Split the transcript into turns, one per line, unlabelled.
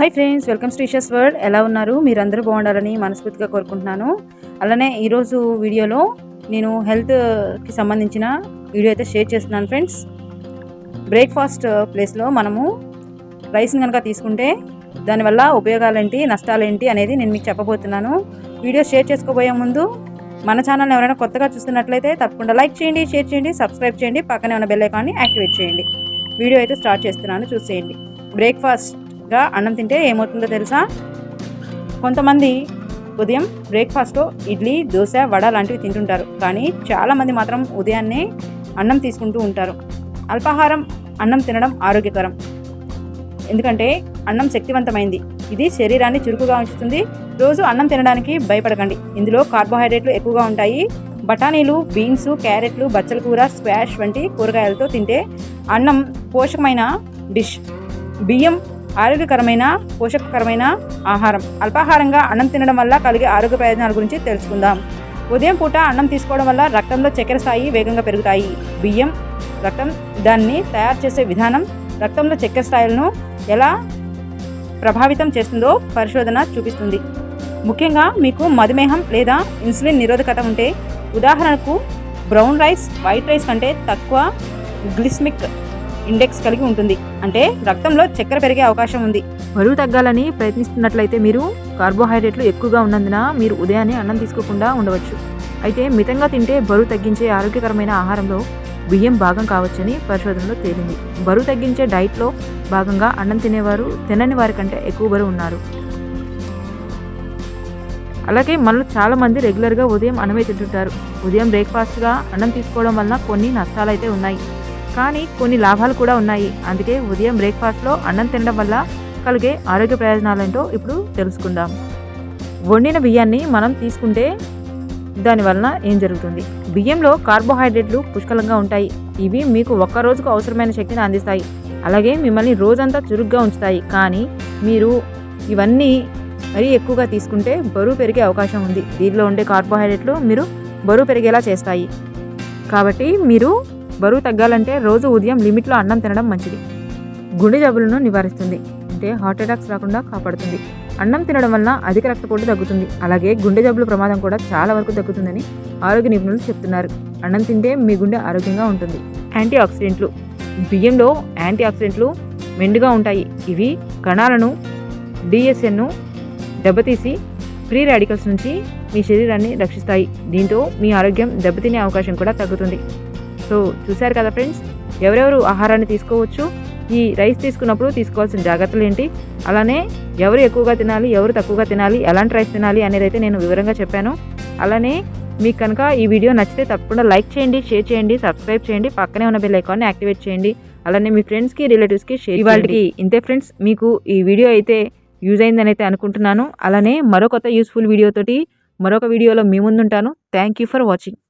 Hi friends welcome Shreesha's world. ఎలా ఉన్నారు? మీరందరూ బాగుండాలని మనస్ఫూర్తిగా కోరుకుంటున్నాను. అలానే ఈరోజు వీడియోలో నేను హెల్త్కి సంబంధించిన వీడియో అయితే షేర్ చేస్తున్నాను ఫ్రెండ్స్. బ్రేక్ఫాస్ట్ ప్లేస్లో మనము రైస్ని కనుక తీసుకుంటే దానివల్ల ఉపయోగాలేంటి నష్టాలేంటి అనేది నేను మీకు చెప్పబోతున్నాను. వీడియో షేర్ చేసుకోబోయే ముందు మన ఛానల్ని ఎవరైనా కొత్తగా చూస్తున్నట్లయితే తప్పకుండా లైక్ చేయండి షేర్ చేయండి సబ్స్క్రైబ్ చేయండి పక్కనే ఉన్న బెల్ ఐకాన్ని యాక్టివేట్ చేయండి. వీడియో అయితే స్టార్ట్ చేస్తున్నాను చూసేయండి. ఇంకా అన్నం తింటే ఏమవుతుందో తెలుసా? కొంతమంది ఉదయం బ్రేక్ఫాస్ట్లో ఇడ్లీ దోశ వడ లాంటివి తింటుంటారు. కానీ చాలామంది మాత్రం ఉదయాన్నే అన్నం తీసుకుంటూ ఉంటారు. అల్పాహారం అన్నం తినడం ఆరోగ్యకరం. ఎందుకంటే అన్నం శక్తివంతమైంది. ఇది శరీరాన్ని చురుకుగా ఉంచుతుంది. రోజు అన్నం తినడానికి భయపడకండి. ఇందులో కార్బోహైడ్రేట్లు ఎక్కువగా ఉంటాయి. బఠానీలు బీన్స్ క్యారెట్లు బచ్చల కూర స్క్వాష్ వంటి కూరగాయలతో తింటే అన్నం పోషకమైన డిష్. బియ్యం ఆరోగ్యకరమైన పోషకకరమైన ఆహారం. అల్పాహారంగా అన్నం తినడం వల్ల కలిగే ఆరోగ్య ప్రయోజనాల గురించి తెలుసుకుందాం. ఉదయం పూట అన్నం తీసుకోవడం వల్ల రక్తంలో చక్కెర స్థాయి వేగంగా పెరుగుతాయి. బియ్యం రక్తం దాన్ని తయారు చేసే విధానం రక్తంలో చక్కెర స్థాయిలను ఎలా ప్రభావితం చేస్తుందో పరిశోధన చూపిస్తుంది. ముఖ్యంగా మీకు మధుమేహం లేదా ఇన్సులిన్ నిరోధకత ఉంటే ఉదాహరణకు బ్రౌన్ రైస్ వైట్ రైస్ కంటే తక్కువ గ్లిస్మిక్ ఇండెక్స్ కలిగి ఉంటుంది. అంటే రక్తంలో చక్కెర పెరిగే అవకాశం ఉంది. బరువు తగ్గాలని ప్రయత్నిస్తున్నట్లయితే మీరు కార్బోహైడ్రేట్లు ఎక్కువగా ఉన్నందున మీరు ఉదయాన్నే అన్నం తీసుకోకుండా ఉండవచ్చు. అయితే మితంగా తింటే బరువు తగ్గించే ఆరోగ్యకరమైన ఆహారంలో బియ్యం భాగం కావచ్చని పరిశోధనలో తేలింది. బరువు తగ్గించే డైట్లో భాగంగా అన్నం తినేవారు తినని వారి కంటే ఎక్కువ బరువు ఉన్నారు. అలాగే మనలో చాలామంది రెగ్యులర్గా ఉదయం అన్నమే తింటుంటారు. ఉదయం బ్రేక్ఫాస్ట్గా అన్నం తీసుకోవడం వలన కొన్ని నష్టాలు అయితే ఉన్నాయి. కానీ కొన్ని లాభాలు కూడా ఉన్నాయి. అందుకే ఉదయం బ్రేక్ఫాస్ట్లో అన్నం తినడం వల్ల కలిగే ఆరోగ్య ప్రయోజనాలేంటో ఇప్పుడు తెలుసుకుందాం. వండిన బియ్యాన్ని మనం తీసుకుంటే దానివలన ఏం జరుగుతుంది? బియ్యంలో కార్బోహైడ్రేట్లు పుష్కలంగా ఉంటాయి. ఇవి మీకు ఒక్క రోజుకు అవసరమైన శక్తిని అందిస్తాయి. అలాగే మిమ్మల్ని రోజంతా చురుగ్గా ఉంచుతాయి. కానీ మీరు ఇవన్నీ మరీ ఎక్కువగా తీసుకుంటే బరువు పెరిగే అవకాశం ఉంది. దీనిలో ఉండే కార్బోహైడ్రేట్లు మీరు బరువు పెరిగేలా చేస్తాయి. కాబట్టి మీరు బరువు తగ్గాలంటే రోజు ఉదయం లిమిట్లో అన్నం తినడం మంచిది. గుండె జబ్బులను నివారిస్తుంది. అంటే హార్ట్ అటాక్స్ రాకుండా కాపాడుతుంది. అన్నం తినడం వల్ల అధిక రక్తపోటు తగ్గుతుంది. అలాగే గుండె జబ్బుల ప్రమాదం కూడా చాలా వరకు తగ్గుతుందని ఆరోగ్య నిపుణులు చెప్తున్నారు. అన్నం తింటే మీ గుండె ఆరోగ్యంగా ఉంటుంది. యాంటీ ఆక్సిడెంట్లు బియ్యంలో యాంటీ ఆక్సిడెంట్లు మెండుగా ఉంటాయి. ఇవి కణాలను డిఎస్ఎన్ను దెబ్బతీసి ఫ్రీ రాడికల్స్ నుంచి మీ శరీరాన్ని రక్షిస్తాయి. దీంతో మీ ఆరోగ్యం దెబ్బతినే అవకాశం కూడా తగ్గుతుంది. సో చూశారు కదా ఫ్రెండ్స్? ఎవరెవరు ఆహారాన్ని తీసుకోవచ్చు? ఈ రైస్ తీసుకున్నప్పుడు తీసుకోవాల్సిన జాగ్రత్తలు ఏంటి? అలానే ఎవరు ఎక్కువగా తినాలి ఎవరు తక్కువగా తినాలి ఎలాంటి రైస్ తినాలి అనేది అయితే నేను వివరంగా చెప్పాను. అలానే మీకు కనుక ఈ వీడియో నచ్చితే తప్పకుండా లైక్ చేయండి షేర్ చేయండి సబ్స్క్రైబ్ చేయండి పక్కనే ఉన్న బెల్ ఐకాన్ని యాక్టివేట్ చేయండి. అలానే మీ ఫ్రెండ్స్కి రిలేటివ్స్కి షేర్ ఇవాళకి ఇంతే ఫ్రెండ్స్ మీకు ఈ వీడియో అయితే యూజ్ అయిందని అయితే అనుకుంటున్నాను. అలానే మరో కొత్త యూస్ఫుల్ వీడియోతోటి మరొక వీడియోలో మీ ముందుంటాను. Thank you for watching